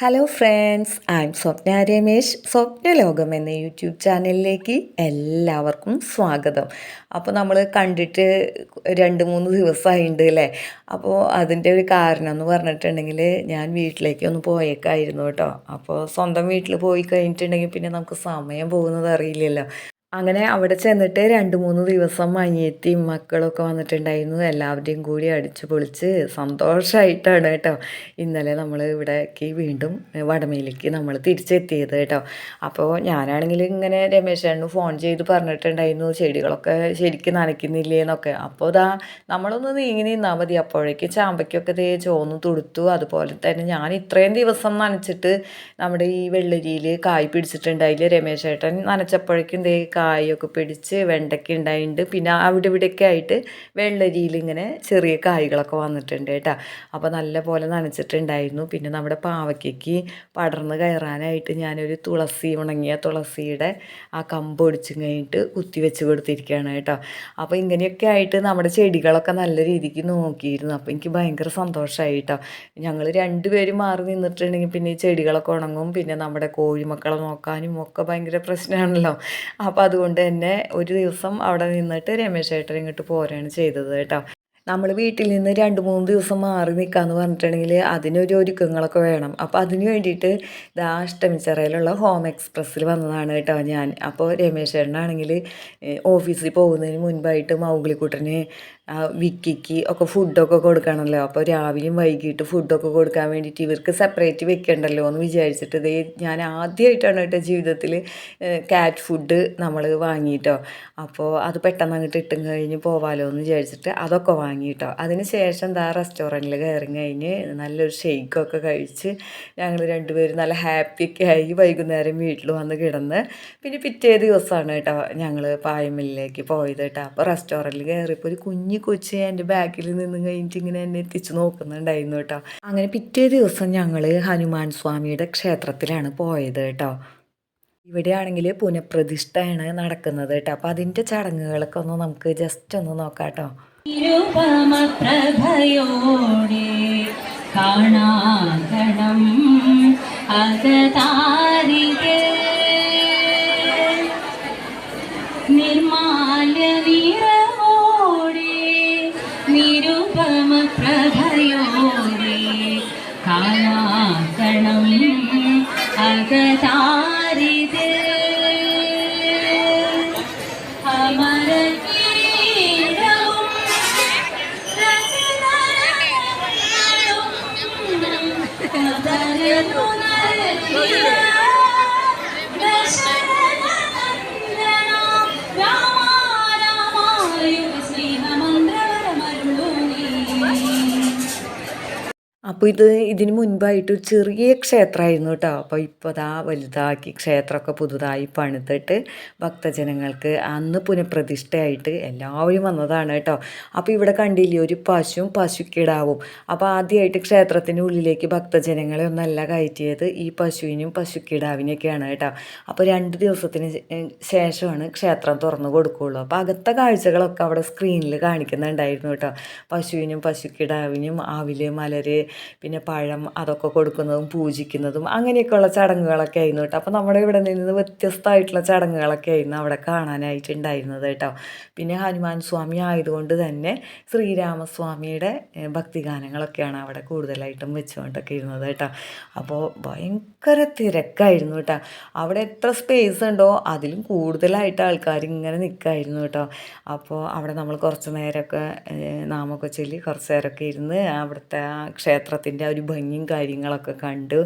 Hello friends I'm Swapna Ramesh Swapna ലോകം എന്ന YouTube ചാനലിലേക്ക് എല്ലാവർക്കും സ്വാഗതം. അപ്പോൾ നമ്മൾ കണ്ടിട്ട് രണ്ട് മൂന്ന് ദിവസമായിട്ടുണ്ട് അല്ലേ അപ്പോൾ അതിന്റെ ഒരു കാരണം എന്ന് പറഞ്ഞിട്ടുണ്ടെങ്കിൽ ഞാൻ വീട്ടിലേക്ക് ഒന്ന് പോയേക്കായിരുന്നു കേട്ടോ. അപ്പോൾ സ്വന്തം വീട്ടിൽ പോയി കഴിഞ്ഞിട്ടുണ്ടെങ്കിൽ പിന്നെ നമുക്ക് സമയം പോകുന്നത് അറിയില്ലല്ലോ. അങ്ങനെ അവിടെ ചെന്നിട്ട് രണ്ട് മൂന്ന് ദിവസം അനിയത്തിയും മക്കളൊക്കെ വന്നിട്ടുണ്ടായിരുന്നു. എല്ലാവരുടെയും കൂടി അടിച്ചു പൊളിച്ച് സന്തോഷമായിട്ടാണ് കേട്ടോ. ഇന്നലെ നമ്മൾ ഇവിടേക്ക് വീണ്ടും വടമയിലേക്ക് നമ്മൾ തിരിച്ചെത്തിയത് കേട്ടോ. അപ്പോൾ ഞാനാണെങ്കിൽ ഇങ്ങനെ രമേശേണ്ണു ഫോൺ ചെയ്ത് പറഞ്ഞിട്ടുണ്ടായിരുന്നു ചെടികളൊക്കെ ശരിക്കും നനയ്ക്കുന്നില്ലേ എന്നൊക്കെ. അപ്പോൾ ഇതാ നമ്മളൊന്ന് നീങ്ങി നിന്നാൽ മതി. അപ്പോഴേക്ക് ചാമ്പയ്ക്കൊക്കെ ദേ ചോന്ന് തുടുത്തു. അതുപോലെ തന്നെ ഞാൻ ഇത്രയും ദിവസം നനച്ചിട്ട് നമ്മുടെ ഈ വെള്ളരിയിൽ കായ് പിടിച്ചിട്ടുണ്ടായില്ലേ രമേശേട്ടൻ? നനച്ചപ്പോഴേക്കും ദേ കായൊക്കെ പിടിച്ച് വെണ്ടയ്ക്ക ഉണ്ടായിട്ടുണ്ട് പിന്നെ അവിടെ ഇവിടെയൊക്കെ ആയിട്ട് വെള്ളരിയിൽ ഇങ്ങനെ ചെറിയ കായ്കളൊക്കെ വന്നിട്ടുണ്ട് കേട്ടോ. അപ്പോൾ നല്ല പോലെ നനച്ചിട്ടുണ്ടായിരുന്നു. പിന്നെ നമ്മുടെ പാവയ്ക്കയ്ക്ക് പടർന്ന് കയറാനായിട്ട് ഞാനൊരു തുളസി ഉണങ്ങിയ തുളസിയുടെ ആ കമ്പ് ഒടിച്ചും കഴിഞ്ഞിട്ട് കുത്തി വെച്ച് കൊടുത്തിരിക്കുകയാണ് കേട്ടോ. അപ്പോൾ ഇങ്ങനെയൊക്കെ ആയിട്ട് നമ്മുടെ ചെടികളൊക്കെ നല്ല രീതിക്ക് നോക്കിയിരുന്നു. അപ്പോൾ എനിക്ക് ഭയങ്കര സന്തോഷമായി കേട്ടോ. ഞങ്ങൾ രണ്ടുപേരും മാറി നിന്നിട്ടുണ്ടെങ്കിൽ പിന്നെ ഈ ചെടികളൊക്കെ ഉണങ്ങും. പിന്നെ നമ്മുടെ കോഴിമക്കളെ നോക്കാനും ഒക്കെ ഭയങ്കര പ്രശ്നമാണല്ലോ. അപ്പോൾ അതുകൊണ്ട് തന്നെ ഒരു ദിവസം അവിടെ നിന്നിട്ട് രമേശ് ഏട്ടൻ ഇങ്ങോട്ട് പോരാണ് ചെയ്തത് കേട്ടോ. നമ്മൾ വീട്ടിൽ നിന്ന് രണ്ട് മൂന്ന് ദിവസം മാറി നിൽക്കാന്ന് പറഞ്ഞിട്ടുണ്ടെങ്കിൽ അതിനൊരു ഒരുക്കങ്ങളൊക്കെ വേണം. അപ്പോൾ അതിന് വേണ്ടിയിട്ട് ഇതാ അഷ്ടമിച്ചറയിലുള്ള ഹോം എക്സ്പ്രസ്സിൽ വന്നതാണ് കേട്ടോ ഞാൻ. അപ്പോൾ രമേശ് ചേട്ടനാണെങ്കിൽ ഓഫീസിൽ പോകുന്നതിന് മുൻപായിട്ട് മൗഗ്ലിക്കുട്ടന് വിക്കിക്ക് ഒക്കെ ഫുഡൊക്കെ കൊടുക്കണമല്ലോ അപ്പോൾ രാവിലെയും വൈകിട്ട് ഫുഡൊക്കെ കൊടുക്കാൻ വേണ്ടിയിട്ട് ഇവർക്ക് സെപ്പറേറ്റ് വെക്കണ്ടല്ലോ എന്ന് വിചാരിച്ചിട്ട് ഇതേ ഞാൻ ആദ്യമായിട്ടാണ് കേട്ടോ ജീവിതത്തിൽ കാറ്റ് ഫുഡ് നമ്മൾ വാങ്ങിയിട്ടോ അപ്പോൾ അത് പെട്ടെന്ന് അങ്ങോട്ട് ഇട്ടും കഴിഞ്ഞ് പോവാലോ എന്ന് വിചാരിച്ചിട്ട് അതൊക്കെ വാങ്ങിയിട്ടോ അതിന് ശേഷം എന്താ റെസ്റ്റോറന്റിൽ കയറി കഴിഞ്ഞ് നല്ലൊരു ഷെയ്ക്കൊക്കെ കഴിച്ച് ഞങ്ങൾ രണ്ടുപേരും നല്ല ഹാപ്പിയൊക്കെ ആയി വൈകുന്നേരം വീട്ടിൽ വന്ന് കിടന്ന് പിന്നെ പിറ്റേ ദിവസമാണ് കേട്ടോ ഞങ്ങൾ പായമില്ലേക്ക് പോയത് കേട്ടോ. അപ്പോൾ റെസ്റ്റോറന്റിൽ കയറിയപ്പോൾ ഒരു കുഞ്ഞു കൊച്ച് എന്റെ ബാക്കിൽ നിന്ന് കഴിഞ്ഞിട്ട് ഇങ്ങനെ എന്നെ എത്തിച്ച് നോക്കുന്നുണ്ടായിരുന്നു കേട്ടോ. അങ്ങനെ പിറ്റേ ദിവസം ഞങ്ങൾ ഹനുമാൻ സ്വാമിയുടെ ക്ഷേത്രത്തിലാണ് പോയത് കേട്ടോ. ഇവിടെയാണെങ്കിൽ പുനഃപ്രതിഷ്ഠയാണ് നടക്കുന്നത് കേട്ടോ. അപ്പം അതിന്റെ ചടങ്ങുകളൊക്കെ ഒന്ന് നമുക്ക് ജസ്റ്റ് ഒന്ന് നോക്കാം കേട്ടോ. കാണാകണം അകതാരികെ 想 അപ്പോൾ ഇത് ഇതിന് മുൻപായിട്ട് ഒരു ചെറിയ ക്ഷേത്രമായിരുന്നു കേട്ടോ. അപ്പോൾ ഇപ്പോൾ ദാ വലുതാക്കി ക്ഷേത്രമൊക്കെ പുതുതായി പണിതിട്ട് ഭക്തജനങ്ങൾക്ക് അന്ന് പുനഃപ്രതിഷ്ഠയായിട്ട് എല്ലാവരും വന്നതാണ് കേട്ടോ. അപ്പോൾ ഇവിടെ കണ്ടില്ലേ ഒരു പശുവും പശുക്കിടാവും. അപ്പോൾ ആദ്യമായിട്ട് ക്ഷേത്രത്തിന്റെ ഉള്ളിലേക്ക് ഭക്തജനങ്ങളെ ഒന്നല്ല കയറ്റിയത് ഈ പശുവിനും പശുക്കിടാവിനെയൊക്കെയാണ് കേട്ടോ. അപ്പോൾ രണ്ട് ദിവസത്തിന് ശേഷമാണ് ക്ഷേത്രം തുറന്നു കൊടുക്കുകയുള്ളൂ. അപ്പോൾ അകത്തെ കാഴ്ചകളൊക്കെ അവിടെ സ്ക്രീനിൽ കാണിക്കുന്നുണ്ടായിരുന്നു കേട്ടോ. പശുവിനും പശുക്കിടാവിനും ആവിൽ മലര് പിന്നെ പഴം അതൊക്കെ കൊടുക്കുന്നതും പൂജിക്കുന്നതും അങ്ങനെയൊക്കെയുള്ള ചടങ്ങുകളൊക്കെ ആയിരുന്നു കേട്ടോ. അപ്പോൾ നമ്മുടെ ഇവിടെ നിന്ന് വ്യത്യസ്തമായിട്ടുള്ള ചടങ്ങുകളൊക്കെ ആയിരുന്നു അവിടെ കാണാനായിട്ടുണ്ടായിരുന്നത് കേട്ടോ. പിന്നെ ഹനുമാൻ സ്വാമി ആയതുകൊണ്ട് തന്നെ ശ്രീരാമസ്വാമിയുടെ ഭക്തിഗാനങ്ങളൊക്കെയാണ് അവിടെ കൂടുതലായിട്ടും വെച്ചുകൊണ്ടൊക്കെ ഇരുന്നത് കേട്ടോ. അപ്പോൾ ഭയങ്കര തിരക്കായിരുന്നു കേട്ടോ. അവിടെ എത്ര സ്പേസ് ഉണ്ടോ അതിലും കൂടുതലായിട്ട് ആൾക്കാർ ഇങ്ങനെ നിൽക്കായിരുന്നു കേട്ടോ. അപ്പോൾ അവിടെ നമ്മൾ കുറച്ച് നേരമൊക്കെ നാമൊക്കെ ചൊല്ലി കുറച്ച് നേരമൊക്കെ ഇരുന്ന് അവിടുത്തെ ആ ക്ഷേത്രത്തിന്റെ ആ ഒരു ഭംഗിയും കാര്യങ്ങളൊക്കെ കണ്ട്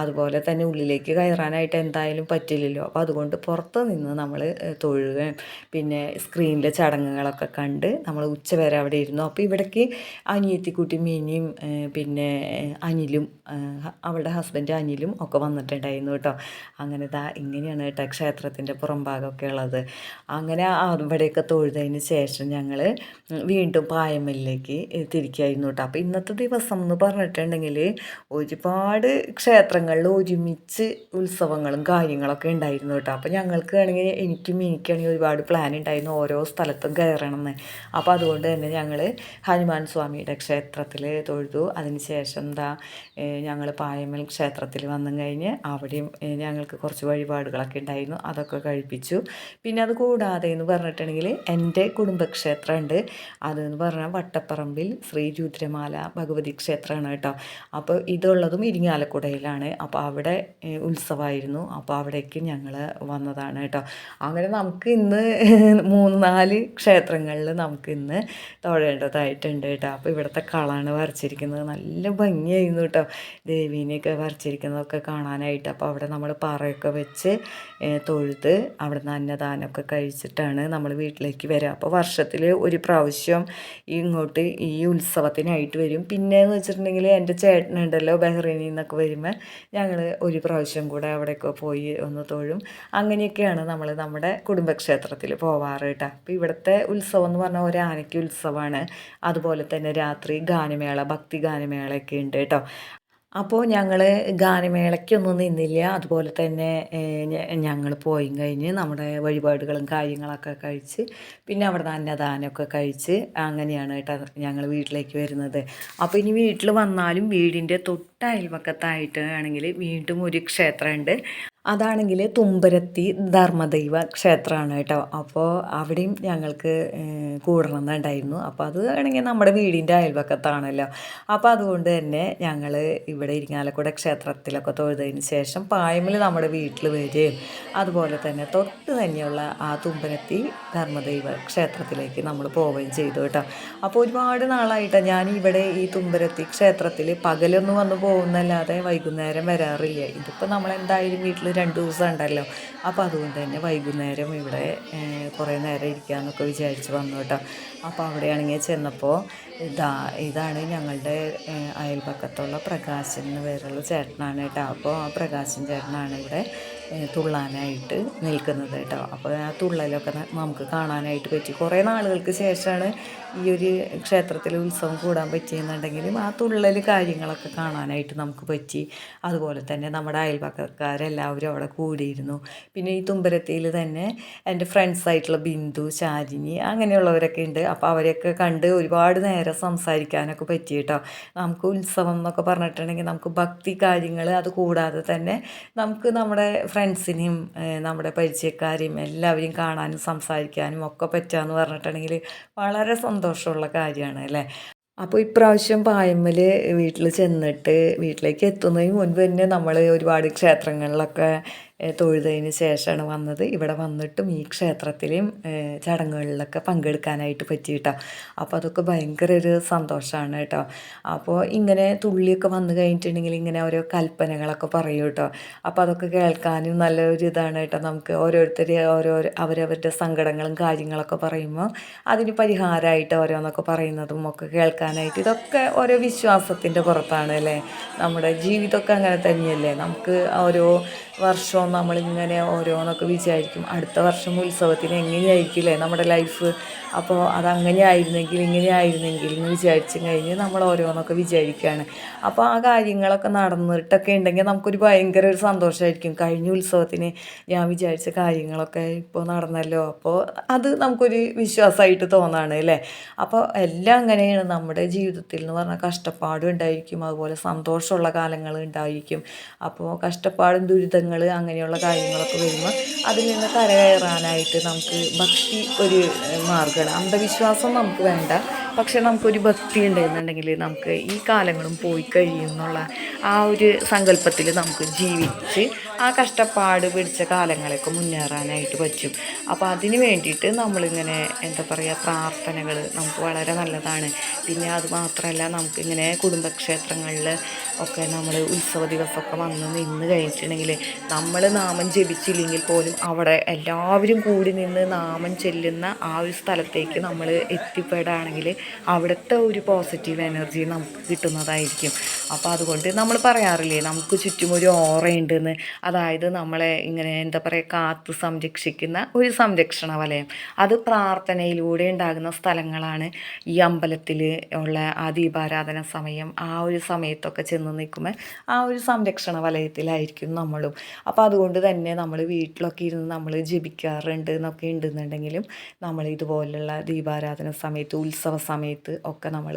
അതുപോലെ തന്നെ ഉള്ളിലേക്ക് കയറാനായിട്ട് എന്തായാലും പറ്റില്ലല്ലോ. അപ്പോൾ അതുകൊണ്ട് പുറത്ത് നിന്ന് നമ്മൾ തൊഴുകയും പിന്നെ സ്ക്രീനിലെ ചടങ്ങുകളൊക്കെ കണ്ട് നമ്മൾ ഉച്ചവരെ അവിടെ ഇരുന്നു. അപ്പോൾ ഇവിടേക്ക് അനിയത്തിക്കുട്ടി മീനിയും പിന്നെ അനിലും അവളുടെ ഹസ്ബൻഡ് അനിലും ഒക്കെ വന്നിട്ടുണ്ടായിരുന്നു കേട്ടോ. അങ്ങനെ ദാ ഇങ്ങനെയാണ് കേട്ടോ ക്ഷേത്രത്തിന്റെ പുറംഭാഗമൊക്കെ ഉള്ളത്. അങ്ങനെ അവിടെയൊക്കെ തൊഴുതതിന് ശേഷം ഞങ്ങൾ വീണ്ടും പായമ്മലിലേക്ക് തിരിക്കായിരുന്നു കേട്ടോ. അപ്പോൾ ഇന്നത്തെ ദിവസം എന്ന് പറഞ്ഞിട്ടുണ്ടെങ്കിൽ ഒരുപാട് ക്ഷേത്രങ്ങളിൽ ഒരുമിച്ച് ഉത്സവങ്ങളും കാര്യങ്ങളൊക്കെ ഉണ്ടായിരുന്നു കേട്ടോ. അപ്പോൾ ഞങ്ങൾക്ക് ആണെങ്കിൽ എനിക്കും എനിക്കാണെങ്കിൽ ഒരുപാട് പ്ലാൻ ഉണ്ടായിരുന്നു ഓരോ സ്ഥലത്തും കയറണം എന്ന് അപ്പോൾ അതുകൊണ്ട് തന്നെ ഞങ്ങൾ ഹനുമാൻ സ്വാമിയുടെ ക്ഷേത്രത്തിൽ തൊഴുതു. അതിനുശേഷം എന്താ ഞങ്ങൾ പായമൽ ക്ഷേത്രത്തിൽ വന്നു കഴിഞ്ഞ് അവിടെയും ഞങ്ങൾക്ക് കുറച്ച് വഴിപാടുകളൊക്കെ ഉണ്ടായിരുന്നു. അതൊക്കെ കഴിപ്പിച്ചു. പിന്നെ അത് കൂടാതെ എന്ന് പറഞ്ഞിട്ടുണ്ടെങ്കിൽ എന്റെ കുടുംബക്ഷേത്രമുണ്ട് അതെന്ന് പറഞ്ഞാൽ വട്ടപ്പറമ്പിൽ ശ്രീ രുദ്രമാല ഭഗവതി ക്ഷേത്രമാണ്. കേട്ടോ. അപ്പോൾ ഇതുള്ളതും ഇരിങ്ങാലക്കുടയിലാണ്. അപ്പോൾ അവിടെ ഉത്സവമായിരുന്നു അപ്പോൾ അവിടേക്ക് ഞങ്ങൾ വന്നതാണ് കേട്ടോ. അങ്ങനെ നമുക്ക് ഇന്ന് മൂന്ന് നാല് ക്ഷേത്രങ്ങളിൽ നമുക്ക് ഇന്ന് തൊഴേണ്ടതായിട്ടുണ്ട് കേട്ടോ. അപ്പോൾ ഇവിടുത്തെ കളാണ് വരച്ചിരിക്കുന്നത്. നല്ല ഭംഗിയായിരുന്നു കേട്ടോ. ദേവീനെയൊക്കെ വരച്ചിരിക്കുന്നതൊക്കെ കാണാനായിട്ട്. അപ്പോൾ അവിടെ നമ്മൾ പാറയൊക്കെ വെച്ച് തൊഴുത് അവിടെ നിന്ന് അന്നദാനമൊക്കെ കഴിച്ചിട്ടാണ് നമ്മൾ വീട്ടിലേക്ക് വരിക. അപ്പോൾ വർഷത്തിൽ ഒരു പ്രാവശ്യം ഇങ്ങോട്ട് ഈ ഉത്സവത്തിനായിട്ട് വരും. പിന്നെ എന്ന് വെച്ചിട്ടുണ്ടെങ്കിൽ എന്റെ ചേട്ടനുണ്ടല്ലോ ബഹ്റൈനിൽ നിന്നൊക്കെ വരുമ്പോൾ ഞങ്ങൾ ഒരു പ്രാവശ്യം കൂടെ അവിടെയൊക്കെ പോയി ഒന്ന് തൊഴും. അങ്ങനെയൊക്കെയാണ് നമ്മൾ നമ്മുടെ കുടുംബക്ഷേത്രത്തിൽ പോവാറ് കേട്ടോ. അപ്പോൾ ഇവിടുത്തെ ഉത്സവം എന്ന് പറഞ്ഞാൽ ഒരു ആനയ്ക്ക് ഉത്സവമാണ്. അതുപോലെ തന്നെ രാത്രി ഗാനമേള ഭക്തി ഗാനമേളയൊക്കെ ഉണ്ട് കേട്ടോ. അപ്പോൾ ഞങ്ങൾ ഗാനമേളയ്ക്കൊന്നും നിന്നില്ല. അതുപോലെ തന്നെ ഞങ്ങൾ പോയി കഴിഞ്ഞ് നമ്മുടെ വഴിപാടുകളും കാര്യങ്ങളൊക്കെ കഴിച്ച് പിന്നെ അവിടെ നിന്ന് അന്നദാനമൊക്കെ കഴിച്ച് അങ്ങനെയാണ് കേട്ടോ ഞങ്ങൾ വീട്ടിലേക്ക് വരുന്നത്. അപ്പോൾ ഇനി വീട്ടിൽ വന്നാലും വീടിന്റെ തൊട്ട് ആണെങ്കിൽ വീണ്ടും ഒരു ക്ഷേത്രമുണ്ട്. അതാണെങ്കിൽ തുമ്പരത്തി ധർമ്മദൈവ ക്ഷേത്രമാണ് കേട്ടോ. അപ്പോൾ അവിടെയും ഞങ്ങൾക്ക് കൂടണം എന്നുണ്ടായിരുന്നു അപ്പോൾ അത് ആണെങ്കിൽ നമ്മുടെ വീടിന്റെ അയൽവക്കത്താണല്ലോ. അപ്പോൾ അതുകൊണ്ട് തന്നെ ഞങ്ങൾ ഇവിടെ ഇരിങ്ങാലക്കുട ക്ഷേത്രത്തിലൊക്കെ തൊഴുതതിന് ശേഷം പായമിൽ നമ്മുടെ വീട്ടിൽ വരികയും അതുപോലെ തന്നെ തൊട്ട് തന്നെയുള്ള ആ തുമ്പരത്തി ധർമ്മദൈവ ക്ഷേത്രത്തിലേക്ക് നമ്മൾ പോവുകയും ചെയ്തു കേട്ടോ. അപ്പോൾ ഒരുപാട് നാളായിട്ട് ഞാൻ ഇവിടെ ഈ തുമ്പരത്തി ക്ഷേത്രത്തിൽ പകലൊന്നും വന്ന് പോകുന്നല്ലാതെ വൈകുന്നേരം വരാറില്ല. ഇതിപ്പോൾ നമ്മളെന്തായാലും വീട്ടിൽ രണ്ട് ദിവസം ഉണ്ടല്ലോ അപ്പോൾ അതുകൊണ്ട് തന്നെ വൈകുന്നേരം ഇവിടെ കുറേ നേരം ഇരിക്കാമെന്നൊക്കെ വിചാരിച്ച് വന്നു കേട്ടോ. അപ്പോൾ അവിടെയാണെങ്കിൽ ചെന്നപ്പോൾ ഇതാ ഇതാണ് ഞങ്ങളുടെ അയൽപക്കത്തുള്ള പ്രകാശൻ എന്ന് പേരുള്ള ചേട്ടനാണ് കേട്ടോ. അപ്പോൾ ആ പ്രകാശൻ ചേട്ടനാണ് ഇവിടെ തുള്ളാനായിട്ട് നിൽക്കുന്നത് കേട്ടോ. അപ്പോൾ ആ തുള്ളലൊക്കെ നമുക്ക് കാണാനായിട്ട് പറ്റി. കുറേ നാളുകൾക്ക് ശേഷമാണ് ഈ ഒരു ക്ഷേത്രത്തിൽ ഉത്സവം കൂടാൻ പറ്റിയെന്നുണ്ടെങ്കിലും ആ തുള്ളൽ കാര്യങ്ങളൊക്കെ കാണാനായിട്ട് നമുക്ക് പറ്റി. അതുപോലെ തന്നെ നമ്മുടെ അയൽപക്കക്കാരെല്ലാവരും അവിടെ കൂടിയിരുന്നു. പിന്നെ ഈ തുമ്പരത്തിയിൽ തന്നെ എന്റെ ഫ്രണ്ട്സായിട്ടുള്ള ബിന്ദു ശാലിനി അങ്ങനെയുള്ളവരൊക്കെ ഉണ്ട്. അപ്പോൾ അവരെയൊക്കെ കണ്ട് ഒരുപാട് നേരം സംസാരിക്കാനൊക്കെ പറ്റി കേട്ടോ. നമുക്ക് ഉത്സവം എന്നൊക്കെ പറഞ്ഞിട്ടുണ്ടെങ്കിൽ നമുക്ക് ഭക്തി കാര്യങ്ങൾ അത് കൂടാതെ തന്നെ നമുക്ക് നമ്മുടെ ഫ്രണ്ട്സിനെയും നമ്മുടെ പരിചയക്കാരെയും എല്ലാവരെയും കാണാനും സംസാരിക്കാനും ഒക്കെ പറ്റുകയെന്ന് പറഞ്ഞിട്ടുണ്ടെങ്കിൽ വളരെ സന്തോഷമുള്ള കാര്യമാണ് അല്ലേ? അപ്പോൾ ഇപ്രാവശ്യം പായമ്മൽ വീട്ടിൽ ചെന്നിട്ട് വീട്ടിലേക്ക് എത്തുന്നതിന് മുൻപ് തന്നെ നമ്മൾ ഒരുപാട് ക്ഷേത്രങ്ങളിലൊക്കെ തൊഴുതതിന് ശേഷമാണ് വന്നത്. ഇവിടെ വന്നിട്ടും ഈ ക്ഷേത്രത്തിലെയും ചടങ്ങുകളിലൊക്കെ പങ്കെടുക്കാനായിട്ട് പറ്റി കേട്ടോ അപ്പോൾ അതൊക്കെ ഭയങ്കര ഒരു സന്തോഷമാണ് കേട്ടോ. അപ്പോൾ ഇങ്ങനെ തുള്ളിയൊക്കെ വന്നു കഴിഞ്ഞിട്ടുണ്ടെങ്കിൽ ഇങ്ങനെ ഓരോ കൽപ്പനകളൊക്കെ പറയും കേട്ടോ. അപ്പോൾ അതൊക്കെ കേൾക്കാനും നല്ലൊരു ഇതാണ് കേട്ടോ. നമുക്ക് ഓരോരുത്തർ ഓരോ അവരവരുടെ സങ്കടങ്ങളും കാര്യങ്ങളൊക്കെ പറയുമ്പോൾ അതിന് പരിഹാരമായിട്ട് ഓരോന്നൊക്കെ പറയുന്നതും ഒക്കെ കേൾക്കാനായിട്ട് ഇതൊക്കെ ഓരോ വിശ്വാസത്തിന്റെ പുറത്താണ് അല്ലേ? നമ്മുടെ ജീവിതമൊക്കെ അങ്ങനെ തന്നെയല്ലേ? നമുക്ക് ഓരോ വർഷവും നമ്മളിങ്ങനെ ഓരോന്നൊക്കെ വിചാരിക്കും അടുത്ത വർഷം ഉത്സവത്തിന് എങ്ങനെയായിരിക്കില്ലേ നമ്മുടെ ലൈഫ് അപ്പോൾ അതങ്ങനെ ആയിരുന്നെങ്കിൽ ഇങ്ങനെ ആയിരുന്നെങ്കിൽ എന്ന് വിചാരിച്ചു കഴിഞ്ഞ് നമ്മൾ ഓരോന്നൊക്കെ വിചാരിക്കുകയാണ് അപ്പോൾ ആ കാര്യങ്ങളൊക്കെ നടന്നിട്ടൊക്കെ ഉണ്ടെങ്കിൽ നമുക്കൊരു ഭയങ്കര ഒരു സന്തോഷമായിരിക്കും കഴിഞ്ഞ ഉത്സവത്തിന് ഞാൻ വിചാരിച്ച കാര്യങ്ങളൊക്കെ ഇപ്പോൾ നടന്നല്ലോ. അപ്പോൾ അത് നമുക്കൊരു വിശ്വാസമായിട്ട് തോന്നാണ് അല്ലേ? അപ്പോൾ എല്ലാം അങ്ങനെയാണ്. നമ്മുടെ ജീവിതത്തിൽ എന്ന് പറഞ്ഞാൽ കഷ്ടപ്പാടും ഉണ്ടായിരിക്കും. അതുപോലെ സന്തോഷമുള്ള കാലങ്ങൾ ഉണ്ടായിരിക്കും. അപ്പോൾ കഷ്ടപ്പാടും ദുരിതങ്ങൾ അങ്ങനെയുള്ള കാര്യങ്ങളൊക്കെ വരുമ്പോൾ അതിൽ നിന്ന് കരകയറാനായിട്ട് നമുക്ക് ഭക്തി ഒരു മാർഗമാണ് അന്ധവിശ്വാസം നമുക്ക് വേണ്ട. പക്ഷെ നമുക്കൊരു ഭക്തി ഉണ്ടെന്നുണ്ടെങ്കിൽ നമുക്ക് ഈ കാലങ്ങളും പോയി കഴിയും എന്നുള്ള ആ ഒരു സങ്കല്പത്തിൽ നമുക്ക് ജീവിച്ച് ആ കഷ്ടപ്പാട് പിടിച്ച കാലങ്ങളൊക്കെ മുന്നേറാനായിട്ട് പറ്റും. അപ്പോൾ അതിന് വേണ്ടിയിട്ട് നമ്മളിങ്ങനെ എന്താ പറയുക പ്രാർത്ഥനകൾ നമുക്ക് വളരെ നല്ലതാണ്. പിന്നെ അത് മാത്രമല്ല നമുക്കിങ്ങനെ കുടുംബക്ഷേത്രങ്ങളിൽ ഒക്കെ നമ്മൾ ഉത്സവ ദിവസമൊക്കെ വന്ന് നിന്ന് കഴിഞ്ഞിട്ടുണ്ടെങ്കിൽ നമ്മൾ നാമം ജപിച്ചില്ലെങ്കിൽ പോലും അവിടെ എല്ലാവരും കൂടി നിന്ന് നാമം ചെല്ലുന്ന ആ ഒരു സ്ഥലത്തേക്ക് നമ്മൾ എത്തിപ്പെടുകയാണെങ്കിൽ അവിടുത്തെ ഒരു പോസിറ്റീവ് എനർജി നമുക്ക് കിട്ടുന്നതായിരിക്കും. അപ്പോൾ അതുകൊണ്ട് നമ്മൾ പറയാറില്ലേ നമുക്ക് ചുറ്റും ഒരു ഓറയുണ്ടെന്ന് അത് അതായത് നമ്മളെ ഇങ്ങനെ എന്താ പറയുക കാത്തു സംരക്ഷിക്കുന്ന ഒരു സംരക്ഷണ വലയം അത് പ്രാർത്ഥനയിലൂടെ ഉണ്ടാകുന്ന സ്ഥലങ്ങളാണ് ഈ അമ്പലത്തിൽ ഉള്ള ആ ദീപാരാധന സമയം ആ ഒരു സമയത്തൊക്കെ ചെന്ന് നിൽക്കുമ്പോൾ ആ ഒരു സംരക്ഷണ വലയത്തിലായിരിക്കും നമ്മളും. അപ്പോൾ അതുകൊണ്ട് തന്നെ നമ്മൾ വീട്ടിലൊക്കെ ഇരുന്ന് നമ്മൾ ജപിക്കാറുണ്ട് എന്നൊക്കെ ഉണ്ടെന്നുണ്ടെങ്കിലും നമ്മൾ ഇതുപോലുള്ള ദീപാരാധന സമയത്ത് ഉത്സവ സമയത്ത് ഒക്കെ നമ്മൾ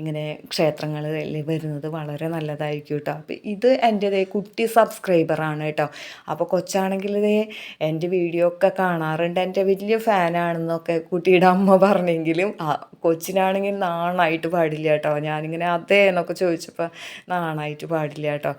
ഇങ്ങനെ ക്ഷേത്രങ്ങളിൽ വരുന്നത് വളരെ നല്ലതായിരിക്കും കേട്ടോ അപ്പോൾ ഇത് എന്റെതേ കുട്ടി സബ്സ്ക്രൈബറാണ് കേട്ടോ അപ്പോൾ കൊച്ചാണെങ്കിൽ ഇതേ എന്റെ വീഡിയോ ഒക്കെ കാണാറുണ്ട്. എന്റെ വലിയ ഫാനാണെന്നൊക്കെ കുട്ടിയുടെ അമ്മ പറഞ്ഞെങ്കിലും ആ കൊച്ചിനാണെങ്കിൽ നാണായിട്ട് പാടില്ല കേട്ടോ ഞാനിങ്ങനെ അതേ എന്നൊക്കെ ചോദിച്ചപ്പോൾ നാണായിട്ട് പാടില്ല കേട്ടോ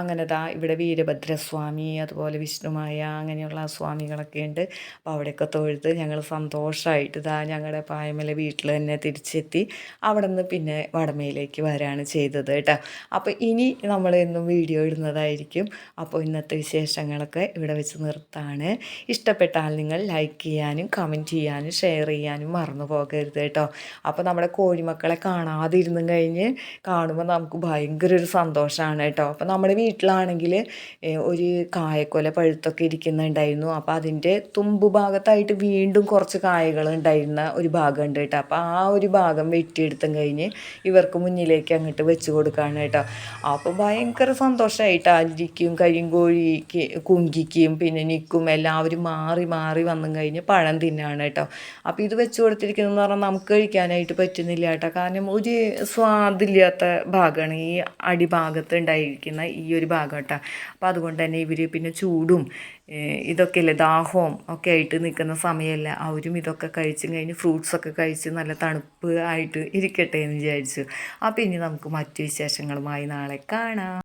അങ്ങനെ ദാ ഇവിടെ വീരഭദ്രസ്വാമി അതുപോലെ വിഷ്ണുമായ അങ്ങനെയുള്ള സ്വാമികളൊക്കെ ഉണ്ട്. അപ്പോൾ അവിടെയൊക്കെ തൊഴുത് ഞങ്ങൾ സന്തോഷമായിട്ട് ഇതാ ഞങ്ങളുടെ പായമല വീട്ടിൽ തന്നെ തിരിച്ചെത്തി അവിടെ നിന്ന് പിന്നെ വടമയിലേക്ക് വരാണ് ചെയ്തത് കേട്ടോ. അപ്പോൾ ഇനി നമ്മൾ എന്നും വീഡിയോ ഇടുന്നതായിരിക്കും. അപ്പോൾ ഇന്നത്തെ വിശേഷങ്ങളൊക്കെ ഇവിടെ വെച്ച് നിർത്താണ്. ഇഷ്ടപ്പെട്ടാൽ നിങ്ങൾ ലൈക്ക് ചെയ്യാനും കമന്റ് ചെയ്യാനും ഷെയർ ചെയ്യാനും മറന്നു പോകരുത് കേട്ടോ. അപ്പോൾ നമ്മുടെ കോഴിമക്കളെ കാണാതിരുന്നും കഴിഞ്ഞ് കാണുമ്പോൾ നമുക്ക് ഭയങ്കര ഒരു സന്തോഷമാണ് കേട്ടോ. അപ്പോൾ നമ്മുടെ വീട്ടിലാണെങ്കിൽ ഒരു കായക്കൊല പഴുത്തൊക്കെ ഇരിക്കുന്നുണ്ടായിരുന്നു. അപ്പോൾ അതിന്റെ തുമ്പ് ഭാഗത്തായിട്ട് വീണ്ടും കുറച്ച് കായകൾ ഉണ്ടായിരുന്ന ഒരു ഭാഗമുണ്ട് കേട്ടോ. അപ്പോൾ ആ ഒരു ഭാഗം വെട്ടിയെടുത്തും കഴിഞ്ഞ് ഇവർക്ക് മുന്നിലേക്ക് അങ്ങോട്ട് വെച്ച് കൊടുക്കുകയാണ് കേട്ടോ. അപ്പോൾ ഭയങ്കര സന്തോഷമായിട്ട് അരിക്കും കരിങ്കോഴിക്ക് കുങ്കിക്കും പിന്നെ നിക്കും എല്ലാവരും മാറി മാറി വന്നും കഴിഞ്ഞ് പഴം തിന്നാണ് കേട്ടോ. അപ്പോൾ ഇത് വെച്ച് കൊടുത്തിരിക്കുന്നതെന്ന് പറഞ്ഞാൽ നമുക്ക് കഴിക്കാനായിട്ട് പറ്റുന്നില്ല കേട്ടോ. കാരണം ഒരു സ്വാദില്ലാത്ത ഭാഗമാണ് ഈ അടിഭാഗത്ത് ഉണ്ടായിരിക്കുന്ന ഈ ഒരു ഭാഗം കേട്ടോ. അപ്പോൾ അതുകൊണ്ട് തന്നെ ഇവർ പിന്നെ ചൂടും ഏഹ് ഇതൊക്കെ അല്ലേ? ദാഹവും ഒക്കെ ആയിട്ട് നിൽക്കുന്ന സമയമല്ല? അവരും ഇതൊക്കെ കഴിച്ചും കഴിഞ്ഞ് ഫ്രൂട്ട്സൊക്കെ കഴിച്ച് നല്ല തണുപ്പ് ആയിട്ട് ഇരിക്കട്ടെ എന്ന് വിചാരിച്ചു. അപ്പോൾ ഇനി നമുക്ക് മറ്റു വിശേഷങ്ങളുമായി നാളെ കാണാം.